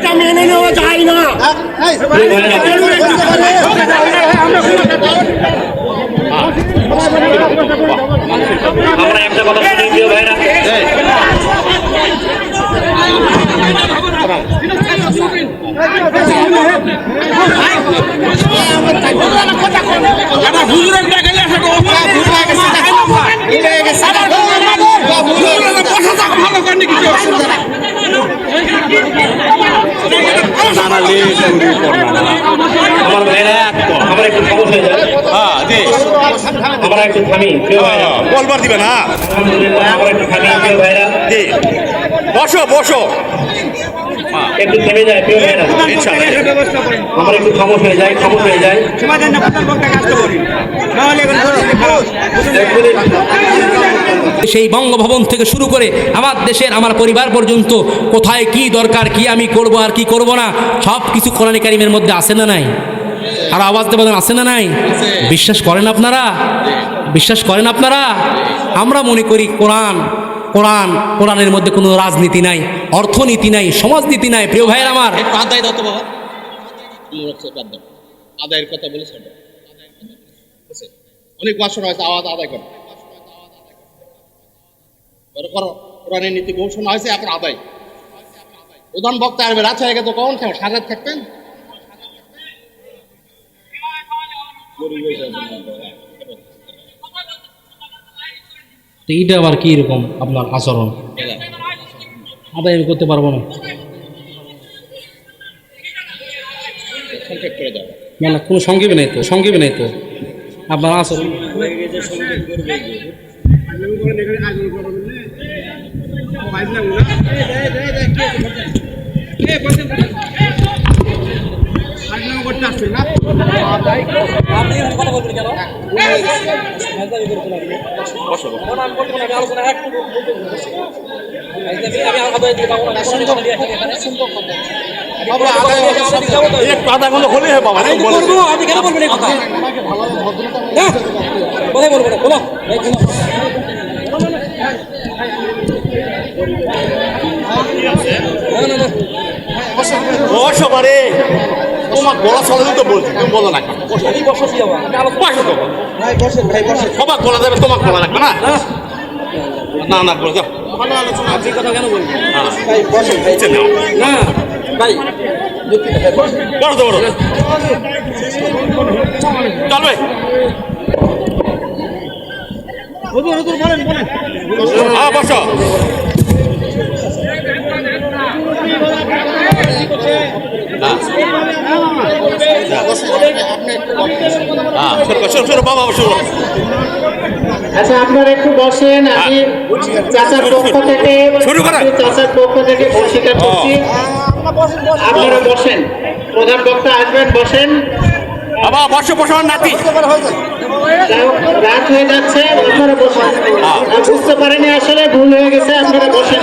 এটা মেনে নেওয়া যায় না আমরা একটা আমার ভাইরা আমরা একটু হয়ে যায় হ্যাঁ জি। আমরা একটু থামি ভাইরা। বলবার দিবে না। আলহামদুলিল্লাহ আমরা একটু থামি ভাইরা। জি। বসো বসো। একটু থেমে যায় প্রিয় ভাইরা। ইনশাআল্লাহ। একটু খামোশ হয়ে যাই খামোশ হয়ে যাই সেই বঙ্গভবন থেকে শুরু করে আমার দেশের, আমার পরিবার পর্যন্ত কোথায় কি দরকার, কি আমি করব আর কি করব না, সব কিছু কোরআন কারিমের মধ্যে আছে না নাই? আর আওয়াজ দেবেন আছে না নাই? বিশ্বাস করেন আপনারা? বিশ্বাস করেন আপনারা? আমরা মনে করি কোরআন কোরআন, কোরআনের মধ্যে কোনো রাজনীতি নাই, অর্থনীতি নাই, সমাজনীতি নাই। প্রিয় ভাইয়ের আমার। আদায়ের কথা বলে ছেড়ে দাও। ঠিক আছে? অনেক বছর হয়েছে আওয়াজ আদায় করো কোরআনের নীতি ঘোষণা হয়েছে এখন আদায়। প্রধান বক্তা আসবে রাত হয়ে গেছে কখন সাজাত থাকতেন তো এইটা আবার কি রকম আপনার আচরণ? আদায় আমি করতে পারব না। না কোনো সঙ্গীবে নেই তো সঙ্গীবে নেই তো। আপনার আচরণ। আমি কেন বলবেন এই কথা হ্যাঁ? বলব না বলো না, বসো বারে তোমার গলা চলে তো বলছি তুমি বলো না? বসো তো। সবার গলা দেবে তোমার গলা রাখবে না? না। না বলে যাও। আপনি কথা কেন বলবেন নাও। না ভাই। বড় তো বড়। চলবে। হ্যাঁ বসো। হ্যাঁ আচ্ছা আপনারা একটু বসেন আমি চাচার পক্ষ থেকে চাচার পক্ষ থেকে বসিটা করছি। আপনারা বসেন। প্রধান বক্তা আসবেন বসেন। বাবা নাতি। রাত হয়ে যাচ্ছে আপনারা বসেন। বুঝতে পারেনি আসলে ভুল হয়ে গেছে আপনারা বসেন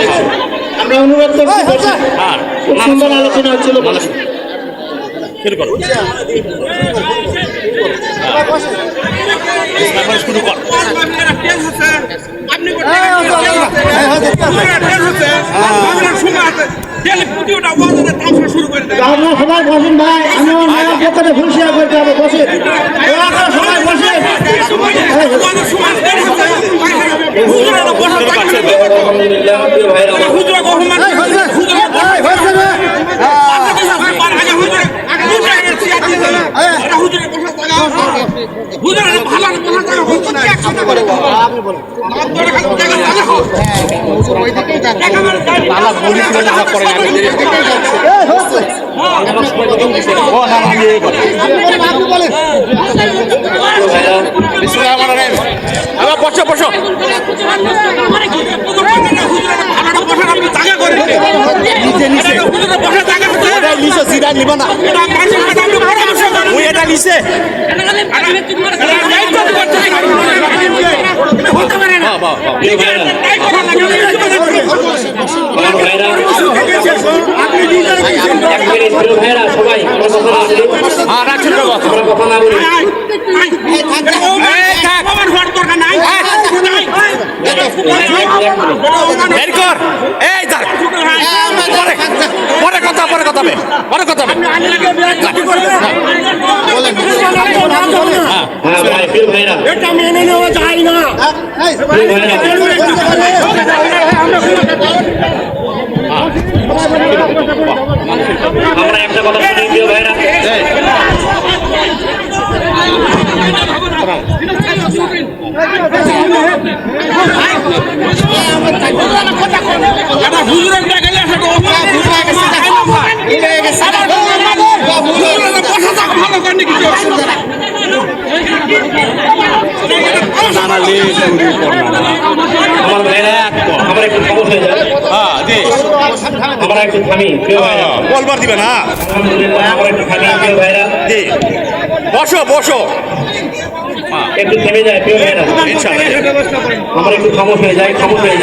আমরা অনুরোধ করছি বসেন। হ্যাঁ। খুব সুন্দর আলোচনা হচ্ছিল বসেন শুরু করো। সবাই বসেন ভাই আমি আমার মায়ের পক্ষে করতে হবে বসে সবাই বসেন আলহামদুলিল্লাহ প্রিয় ভাইরা আমার ও না আমি এই বলি প্রিয় ভাইরা বিসমিল্লাহির রহমানির রহিম আবার বসো বসো নিচে। নিচে এটা নিচে। জিরা নিব না এটা নিচে। সবাই কথা না বলি বের কর এই যা পরে কথা পরে কথা হবে পরে কথা প্রিয় ভাইরা এটা মেনে নেওয়া যায় না। আমরা একটা কথা শুনি প্রিয় ভাইরা আমার ভাইরা আমরা একটু খবর হয়ে যায় হ্যাঁ জি। আমরা একটু থামি বলবার দিবে না। আমরা একটু থামি প্রিয় ভাইরা। জি। বসো বসো। একটু থেমে যায় প্রিয় ভাইরা। ইনশাআল্লাহ। একটু খামোশ হয়ে যাই খামোশ হয়ে।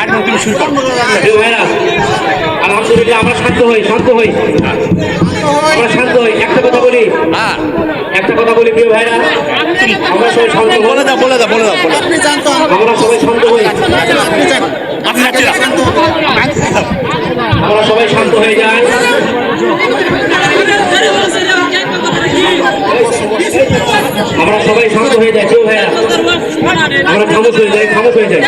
আর নতুন শুরু করো। ভাইরা আলহামদুলিল্লাহ আমরা শান্ত হই শান্ত হই। আমরা শান্ত হই। একটা কথা বলি হ্যাঁ। একটা কথা বলি প্রিয় ভাইরা। আমরা সবাই শান্ত বলে দাও বলে দাও বলে দাও আমরা সবাই শান্ত হই। আমরা সবাই শান্ত হয়ে যাই। আমরা সবাই শান্ত হয়ে যাই কেউ ভাইয়া আমরা খামোশ হয়ে যাই খামোশ হয়ে যাই।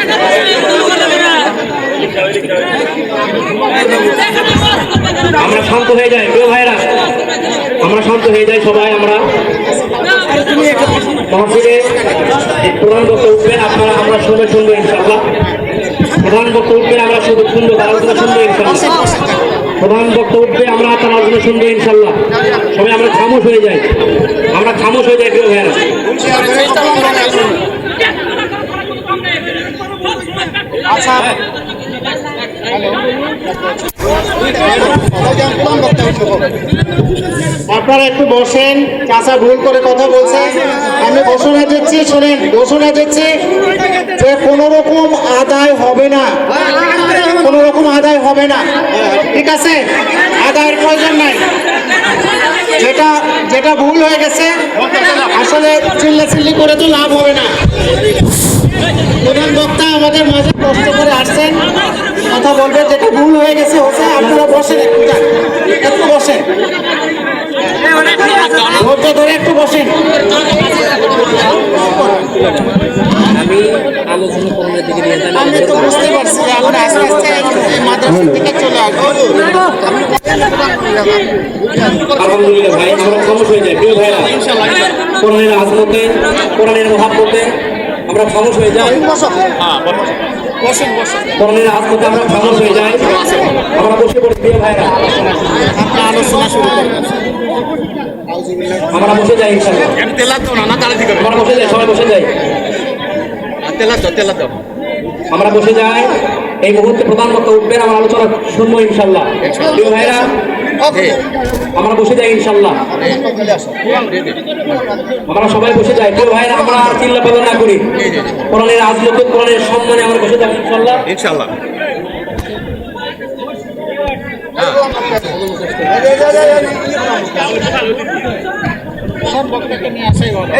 আমরা শান্ত হয়ে যাই। কেউ ভাইরা আমরা শান্ত হয়ে যাই সবাই, আমরা। মহাসিরে প্রধান বক্তা উঠবেন আপনারা, আমরা শুনবে শুনব ইনশাআল্লাহ। প্রধান বক্তা উঠবে, আমরা শুধু শুনব আলোচনা শুনব ইনশাআল্লাহ। প্রধান বক্তা উঠবে, আমরা তার আলোচনা শুনব ইনশাআল্লাহ। সবাই, আমরা খামোশ হয়ে যাই। আমরা খামোশ হয়ে যাই, প্রিয় ভাইরা আপনারা একটু বসেন চাষা ভুল করে কথা বলছে। আমি ঘোষণা দিচ্ছি শোনেন ঘোষণা দিচ্ছি যে কোনো রকম আদায় হবে না। কোনো রকম আদায় হবে না। ঠিক আছে? আদায়ের প্রয়োজন নাই। যেটা যেটা ভুল হয়ে গেছে, আসলে চিল্লা চিল্লি করে তো লাভ হবে না। প্রধান বক্তা আমাদের মাঝে কষ্ট করে আসছেন। কথা বলবেন যেটা ভুল হয়ে গেছে হচ্ছে আপনারা বসেন একটু যান। একটু বসেন। ধৈর্য ধরে একটু বসেন। আমি আলোচনা করণের দিকে নিয়ে যাই। আমি তো বুঝতে পারছি যে আমরা আস্তে আস্তে এই মাদ্রাসা চলে আসব। আলহামদুলিল্লাহ ভাই আমরা খামোশ হয়ে যাই। প্রিয় ভাইরা কোরআনের আজমতে কোরআনের মহাব্বতে আমরা খামোশ হয়ে যাই। বসেন আজ কোরআনের আমরা খামোশ হয়ে যাই। আমরা বসে পড়ি প্রিয় ভাইরা। আপনার আলোচনা শুরু আমরা বসে যাই আমরা বসে যাই সবাই বসে যাই। আমরা বসে যাই। এই মুহূর্তে প্রধান বক্তা উঠবেন আমার আলোচনা শুনব ইনশাল্লাহ প্রিয় ভাইরা আমরা বসে যাই ইনশাল্লাহ আমরা সবাই বসে যাই। প্রিয় ভাইরা আমরা আর চিল্লা পাল্লা না করি। কোরআনের আজমত কোরআনের সম্মানে আমরা বসে যাব ইনশাল্লাহ ইনশাআল্লাহ। প্রধান বক্তাকে নিয়ে আসাই ভালো।